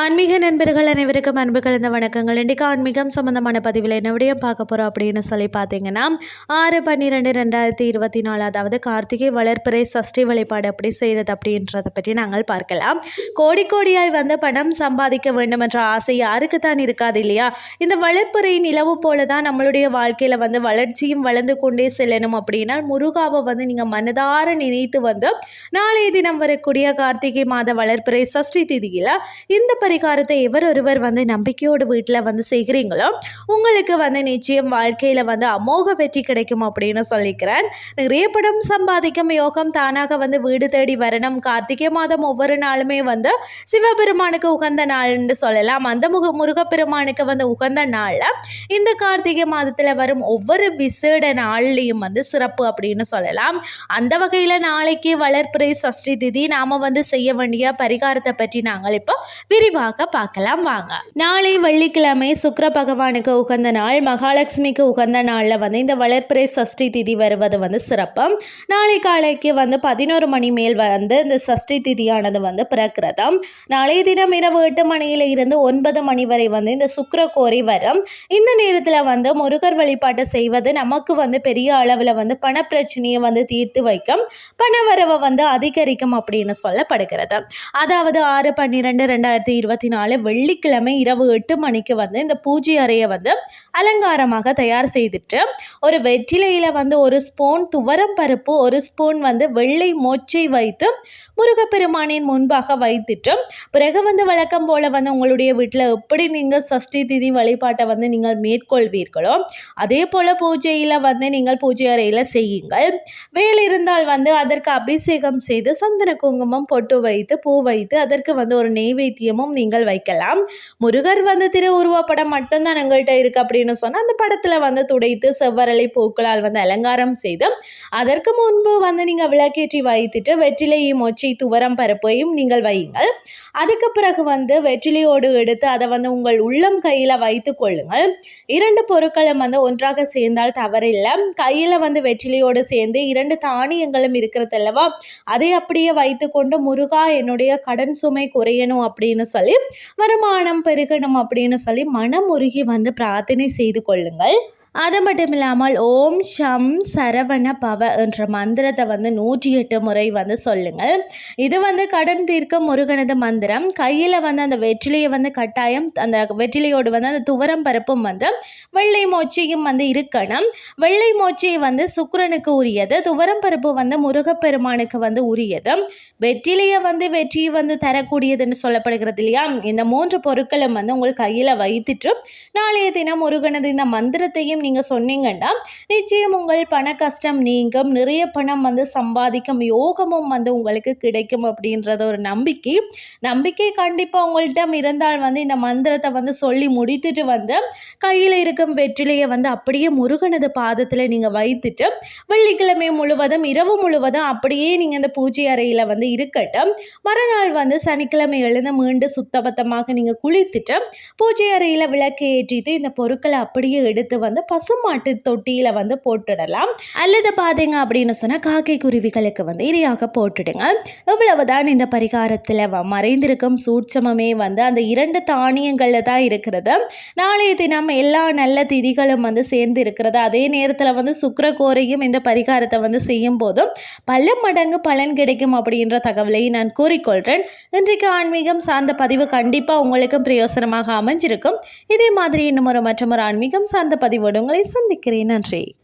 ஆன்மீக நண்பர்கள் அனைவருக்கும் அன்பு கலந்த வணக்கங்கள். இன்றைக்கு ஆன்மீகம் சம்மந்தமான பதிவில் என்ன பார்க்க போகிறோம் அப்படின்னு சொல்லி பார்த்தீங்கன்னா ஆறு பன்னிரெண்டு ரெண்டாயிரத்தி இருபத்தி நாலு அதாவது கார்த்திகை வளர்ப்பிறை சஷ்டி வழிபாடு எப்படி செய்கிறது அப்படின்றத பற்றி நாங்கள் பார்க்கலாம். கோடி கோடியாய் வந்து பணம் சம்பாதிக்க வேண்டும் என்ற ஆசை யாருக்கு தான் இருக்காது இல்லையா? இந்த வளர்ப்பிறை நிலவு போல தான் நம்மளுடைய வாழ்க்கையில் வந்து வளர்ச்சியும் வளர்ந்து கொண்டே செல்லணும் அப்படின்னா முருகாவை வந்து நீங்கள் மனதார நினைத்து வந்து நாளைய தினம் வரக்கூடிய கார்த்திகை மாத வளர்ப்பிறை சஷ்டி திதியில் இந்த பரிகாரத்தை எவர் ஒருவர் வந்து நம்பிக்கையோடு வீட்டில் வந்து செய்கிறீங்களோ உங்களுக்கு வந்து நிச்சயம் வாழ்க்கையில் வந்து அமோக வெற்றி கிடைக்கும் அப்படின்னு சொல்லிக்கிறேன் நிறைய படம் சம்பாதிக்கும் யோகம் தானாக வந்து வீடு தேடி வரணும். கார்த்திகை மாதம் ஒவ்வொரு நாளுமே வந்து சிவபெருமானுக்கு உகந்த நாள்னு சொல்லலாம். அந்த முக முருகப்பெருமானுக்கு வந்து உகந்த நாளில் இந்த கார்த்திகை மாதத்தில் வரும் ஒவ்வொரு விசேட நாள்லேயும் வந்து சிறப்பு அப்படின்னு சொல்லலாம். அந்த வகையில் நாளைக்கு வளர்ப்பிறை சஷ்டி திதி நாம் வந்து செய்ய வேண்டிய பரிகாரத்தை பற்றி நாங்கள் இப்போ விரிவாக பார்க்கலாம் வாங்க. நாளை வெள்ளிக்கிழமை சுக்கர பகவானுக்கு உகந்த நாள் மகாலட்சுமிக்கு உகந்த நாளில் வந்து இந்த வளர்ப்பிறை சஷ்டி திதி வருவது வந்து சிறப்பு. நாளை காலைக்கு வந்து பதினோரு மணி மேல் வந்து இந்த சஷ்டி திதியானது வந்து பிறக்கிறதாம் நாளைய தினம் இரவு எட்டு மணியில இருந்து ஒன்பது மணி வரை வந்து இந்த சுக்கர கோரி வரும். இந்த நேரத்தில் வந்து முருகர் வழிபாட்டை செய்வது நமக்கு வந்து பெரிய அளவில் வந்து பணப்பிரச்சனையை வந்து தீர்த்து வைக்கும். பணவரவை வந்து அதிகரிக்கும் அப்படின்னு சொல்லப்படுகிறது. அதாவது ஆறு பன்னிரெண்டு ரெண்டாயிரத்தி இருபத்தி நாலு வெள்ளிக்கிழமை இரவு எட்டு மணிக்கு வந்து இந்த பூஜை அறையை வந்து அலங்காரமாக தயார் செய்துட்டு ஒரு வெற்றிலையில் வந்து ஒரு ஸ்பூன் துவரம் பருப்பு ஒரு ஸ்பூன் வந்து வெள்ளை மொச்சை வைத்து முருகப்பெருமானின் முன்பாக வைத்துட்டு பிறகு வந்து வழக்கம் போல் வந்து உங்களுடைய வீட்டில் எப்படி நீங்கள் சஷ்டி திதி வழிபாட்டை வந்து நீங்கள் மேற்கொள்வீர்களோ அதே போல் பூஜையில் வந்து நீங்கள் பூஜை அறையில் செய்யுங்கள். வேல் இருந்தால் வந்து அதற்கு அபிஷேகம் செய்து சந்தன குங்குமம் பொட்டு வைத்து பூ வைத்து அதற்கு வந்து ஒரு நெய்வேத்தியமும் நீங்கள் வைக்கலாம். முருகர் வந்து திரு உருவப்படம் மட்டும்தான் எங்கள்கிட்ட இருக்குது அப்படின்னு சொன்னால் அந்த படத்தில் வந்து துடைத்து செவ்வரளி பூக்களால் வந்து அலங்காரம் செய்து அதற்கு முன்பு வந்து நீங்கள் விளக்கேற்றி வைத்துட்டு வெற்றிலையும் மொச்சி இறைச்சி துவரம் பருப்பையும் நீங்கள் வையுங்கள். அதுக்கு பிறகு வந்து வெற்றிலையோடு எடுத்து அதை வந்து உங்கள் உள்ளம் கையில் வைத்து கொள்ளுங்கள். இரண்டு பொருட்களும் வந்து ஒன்றாக சேர்ந்தால் தவறில்லை. கையில் வந்து வெற்றிலையோடு சேர்ந்து இரண்டு தானியங்களும் இருக்கிறது அல்லவா? அதை அப்படியே வைத்து கொண்டு முருகா என்னுடைய கடன் சுமை குறையணும் அப்படின்னு சொல்லி வருமானம் பெருகணும் அப்படின்னு சொல்லி மனம் உருகி வந்து பிரார்த்தனை செய்து கொள்ளுங்கள். அது மட்டும் இல்லாமல் ஓம் ஷம் சரவண பவ என்ற மந்திரத்தை வந்து நூற்றி எட்டு முறை வந்து சொல்லுங்கள். இது வந்து கடன் தீர்க்க முருகனது மந்திரம். கையில் வந்து அந்த வெற்றிலையை வந்து கட்டாயம் அந்த வெற்றிலையோடு வந்து அந்த துவரம் பருப்பும் வந்து வெள்ளை மோச்சியும் வந்து இருக்கணும். வெள்ளை மோச்சி வந்து சுக்கரனுக்கு உரியது. துவரம் பருப்பு வந்து முருகப்பெருமானுக்கு வந்து உரியது. வெற்றிலையை வந்து வெற்றியை வந்து தரக்கூடியதுன்னு சொல்லப்படுகிறது இல்லையா? இந்த மூன்று பொருட்களும் வந்து உங்கள் கையில் வைத்துட்டு நாளைய தினம் முருகனது இந்த மந்திரத்தையும் நீங்கள் சொன்னீங்கன்னா நிச்சயம் உங்கள் பண கஷ்டம் நீங்கும். நிறைய பணம் வந்து சம்பாதிக்கும் யோகமும் வந்து உங்களுக்கு கிடைக்கும் அப்படின்றத ஒரு நம்பிக்கை. நம்பிக்கை கண்டிப்பாக உங்கள்கிட்ட இருந்தால் வந்து இந்த மந்திரத்தை வந்து சொல்லி முடித்துட்டு வந்து கையில் இருக்கும் வெற்றிலையை வந்து அப்படியே முருகனது பாதத்தில் நீங்கள் வைத்துட்டு வெள்ளிக்கிழமை முழுவதும் இரவு முழுவதும் அப்படியே நீங்கள் இந்த பூஜை அறையில் வந்து இருக்கட்டும். மறுநாள் வந்து சனிக்கிழமை எழுந்து மீண்டும் சுத்தபத்தமாக நீங்கள் குளித்துட்டு பூஜை அறையில் விளக்கு ஏற்றிட்டு இந்த பொருட்களை அப்படியே எடுத்து வந்து பசுமாட்டு தொட்டியில் வந்து போட்டுடலாம். அல்லது பார்த்தீங்க அப்படின்னு சொன்னால் காக்கை குருவிகளுக்கு வந்து இரையாக போட்டுடுங்க. இவ்வளவுதான் இந்த பரிகாரத்தில் மறைந்திருக்கும் சூட்சமமே வந்து அந்த இரண்டு தானியங்களில் தான் இருக்கிறது. நாளைய தினம் எல்லா நல்ல திதிகளும் வந்து சேர்ந்து இருக்கிறது. அதே நேரத்தில் வந்து சுக்கரகோரையும் இந்த பரிகாரத்தை வந்து செய்யும் போதும் பல மடங்கு பலன் கிடைக்கும் அப்படின்ற தகவலை நான் கூறிக்கொள்கிறேன் இன்றைக்கு ஆன்மீகம் சார்ந்த பதிவு கண்டிப்பாக உங்களுக்கும் பிரயோசனமாக அமைஞ்சிருக்கும். இதே மாதிரி இன்னும் ஒரு மற்றும் ஒரு ஆன்மீகம் சார்ந்த பதிவோடு உங்களை சந்திக்கிறேன். நன்றி.